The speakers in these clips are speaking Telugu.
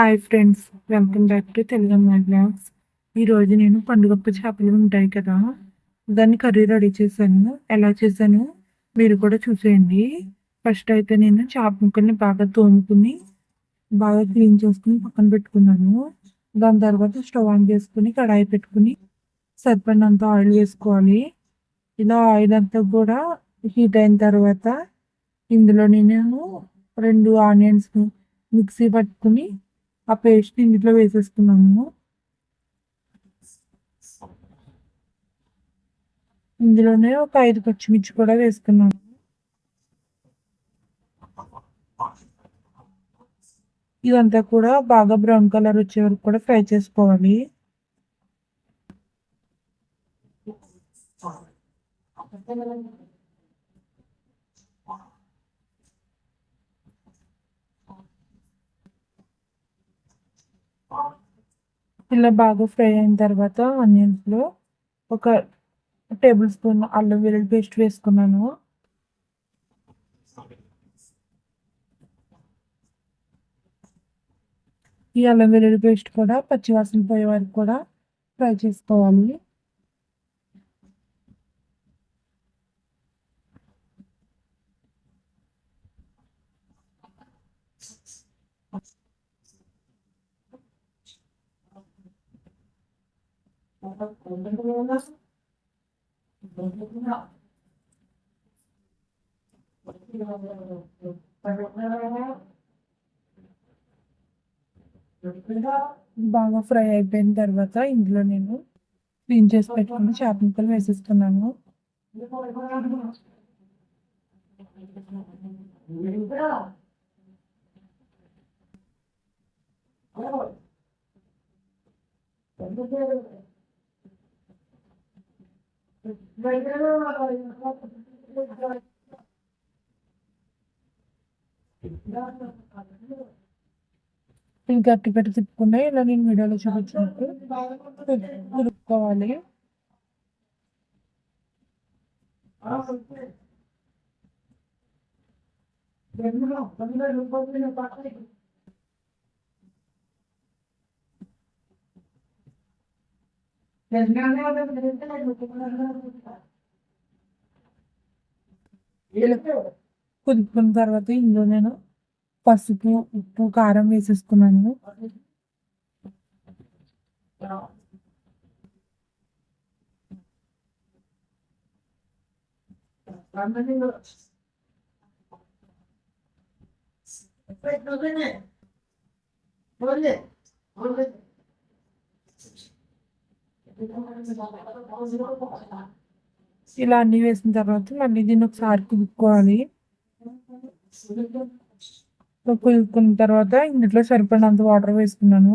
Hi friends welcome back to Telugu my blogs ఈరోజు నేను పండుగప్పు చేపలు ఉంటాయి కదా దాన్ని కర్రీ రెడీ చేశాను. ఎలా చేశాను? మీరు కూడా చూసేయండి. ఫస్ట్ అయితే నేను చేప ముక్కల్ని బాగా తోముకుని బాగా క్లీన్ చేసుకుని పక్కన పెట్టుకున్నాను. దాని తర్వాత స్టవ్ ఆన్ చేసుకుని కడాయి పెట్టుకుని సరిపడినంత ఆయిల్ వేసుకోవాలి. ఇలా ఆయిల్ అంతా కూడా హీట్ అయిన తర్వాత ఇందులో నేను రెండు ఆనియన్స్ మిక్సీ పట్టుకుని ఆ పేస్ట్ ఇందులో వేసేసుకున్నాము ఇందులోనే ఒక ఐదు పచ్చిమిర్చి కూడా వేసుకున్నాము ఇదంతా కూడా బాగా బ్రౌన్ కలర్ వచ్చే వరకు కూడా ఫ్రై చేసుకోవాలి. ఇలా బాగా ఫ్రై అయిన తర్వాత ఆనియన్స్లో ఒక టేబుల్ స్పూన్ అల్లం వెల్లుల్లి పేస్ట్ వేసుకున్నాను. ఈ అల్లం వెల్లుల్లి పేస్ట్ కూడా పచ్చివాసన పోయే వరకు కూడా ఫ్రై చేసుకోవాలి. బాగా ఫ్రై అయిపోయిన తర్వాత ఇందులో నేను క్లీన్ చేసి పెట్టుకుని చేప ముక్కలు వేసేస్తున్నాను. ఇంకా అట్టి పెట్టి తిప్పుకున్నా ఇలా నేను వీడియోలో చూపించినట్టు తిప్పుకోవాలి కుదుపుకున్న తర్వాత ఇందులో నేను పసుపు ఉప్పు కారం వేసేసుకున్నాను. ఇలా అన్నీ వేసిన తర్వాత మళ్ళీ దీన్ని ఒకసారి కుదుక్కోవాలి. కుదుక్కున్న తర్వాత ఇంట్లో సరిపడినంత వాటర్ వేసుకున్నాను.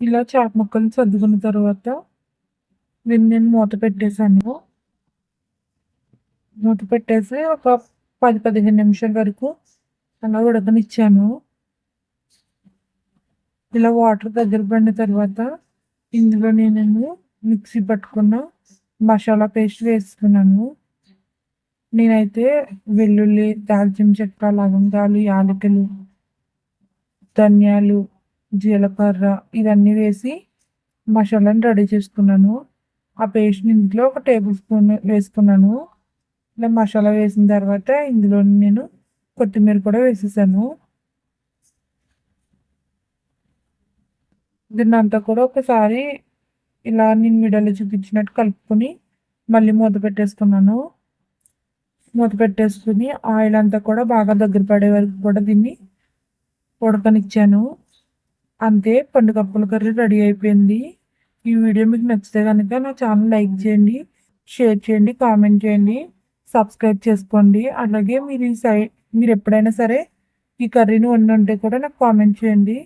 ఇలా చేప ముక్కలు సర్దుకున్న తర్వాత దీన్ని నేను మూత పెట్టేశాను. మూత పెట్టేసి ఒక పది పదిహేను నిమిషాల వరకు అలా ఉడకనిచ్చాను. ఇలా వాటర్ దగ్గర పడిన తర్వాత ఇందులో నేను మిక్సీ పట్టుకున్న మసాలా పేస్ట్ వేసుకున్నాను. నేనైతే వెల్లుల్లి దాల్చిన చెక్క లవంగాలు యాలకులు ధనియాలు జీలకర్ర ఇవన్నీ వేసి మసాలాని రెడీ చేసుకున్నాను. ఆ పేస్ట్ని ఇందులో ఒక టేబుల్ స్పూన్ వేసుకున్నాను. ఇలా మసాలా వేసిన తర్వాత ఇందులో నేను కొత్తిమీర కూడా వేసేసాను. దీన్ని అంతా కూడా ఒకసారి ఇలా నేను మిడల్లో చూపించినట్టు కలుపుకొని మళ్ళీ మూత పెట్టేసుకున్నాను. మూత పెట్టేసుకుని ఆయిల్ అంతా కూడా బాగా దగ్గర పడే వరకు కూడా దీన్ని ఉడకనిచ్చాను. అంతే పండు కర్రీ రెడీ అయిపోయింది. ఈ వీడియో మీకు నచ్చితే కనుక నా ఛానల్ లైక్ చేయండి షేర్ చేయండి కామెంట్ చేయండి సబ్స్క్రైబ్ చేసుకోండి. అలాగే మీరు ఈ సైడ్ మీరు ఎప్పుడైనా సరే ఈ కర్రీని వండి ఉంటే కూడా నాకు కామెంట్ చేయండి.